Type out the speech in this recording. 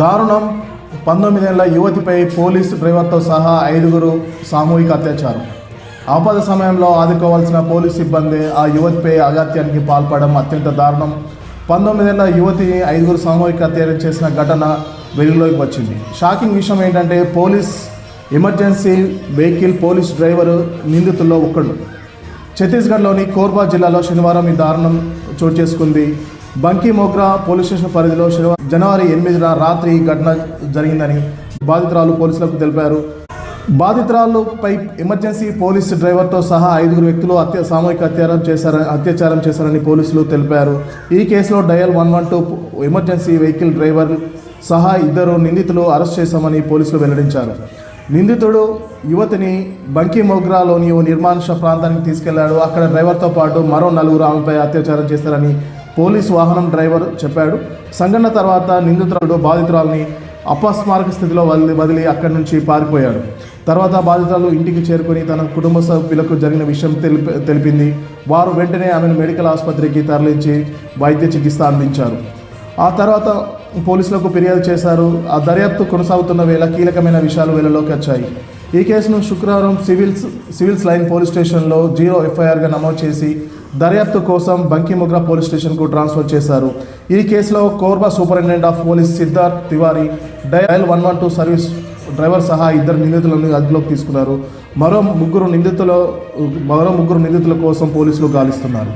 దారుణం. పంతొమ్మిదేళ్ళ యువతిపై పోలీసు డ్రైవర్తో సహా ఐదుగురు సామూహిక అత్యాచారం. ఆపద సమయంలో ఆదుకోవాల్సిన పోలీసు సిబ్బంది ఆ యువతిపై అగత్యానికి పాల్పడడం అత్యంత దారుణం. పంతొమ్మిదేళ్ళ యువతి ఐదుగురు సామూహిక అత్యాచారం చేసిన ఘటన వెలుగులోకి వచ్చింది. షాకింగ్ విషయం ఏంటంటే police emergency vehicle police driver నిందితుల్లో ఒక్కడు. ఛత్తీస్గఢ్లోని కోర్బా జిల్లాలో శనివారం ఈ దారుణం చోటు చేసుకుంది. బంకీ మోగ్రా పోలీస్ స్టేషన్ పరిధిలో శనివారం జనవరి ఎనిమిదిన రాత్రి ఈ ఘటన జరిగిందని బాధితురాలు పోలీసులకు తెలిపారు. బాధితురాలుపై ఎమర్జెన్సీ పోలీస్ డ్రైవర్తో సహా ఐదుగురు వ్యక్తులు అత్య సామూహిక అత్యాచారం చేశారని అత్యాచారం చేశారని పోలీసులు తెలిపారు. ఈ కేసులో dial one one two emergency vehicle driver సహా ఇద్దరు నిందితులు అరెస్ట్ చేశామని పోలీసులు వెల్లడించారు. నిందితుడు యువతిని బంకీ మోగ్రాలోని ఓ నిర్మానుష ప్రాంతానికి తీసుకెళ్ళాడు. అక్కడ డ్రైవర్తో పాటు మరో నలుగురు ఆమెపై అత్యాచారం చేశారని పోలీసు వాహనం డ్రైవర్ చెప్పాడు. సంఘటన తర్వాత నిందితుడు బాధితురాలని అపస్మారక స్థితిలో వదిలి వదిలి అక్కడి నుంచి పారిపోయాడు. తర్వాత బాధితురాలు ఇంటికి చేరుకొని తన కుటుంబ సభ్యులకు జరిగిన విషయం తెలిపి తెలిపింది. వారు వెంటనే ఆమెను మెడికల్ ఆసుపత్రికి తరలించి వైద్య చికిత్స అందించారు. ఆ తర్వాత పోలీసులకు ఫిర్యాదు చేశారు. ఆ దర్యాప్తు కొనసాగుతున్న వేళ కీలకమైన విషయాలు వెలుగులోకి వచ్చాయి. ఈ కేసును శుక్రవారం సివిల్స్ సివిల్స్ లైన్ పోలీస్ స్టేషన్లో జీరో ఎఫ్ఐఆర్గా నమోదు చేసి దర్యాప్తు కోసం బంకిముగ్రా పోలీస్ స్టేషన్కు ట్రాన్స్ఫర్ చేశారు. ఈ కేసులో Korba superintendent of police Siddharth Tiwari dial one one two service driver సహా ఇద్దరు నిందితులను అదుపులోకి తీసుకున్నారు. మరో ముగ్గురు నిందితులు మరో ముగ్గురు నిందితుల కోసం పోలీసులు గాలిస్తున్నారు.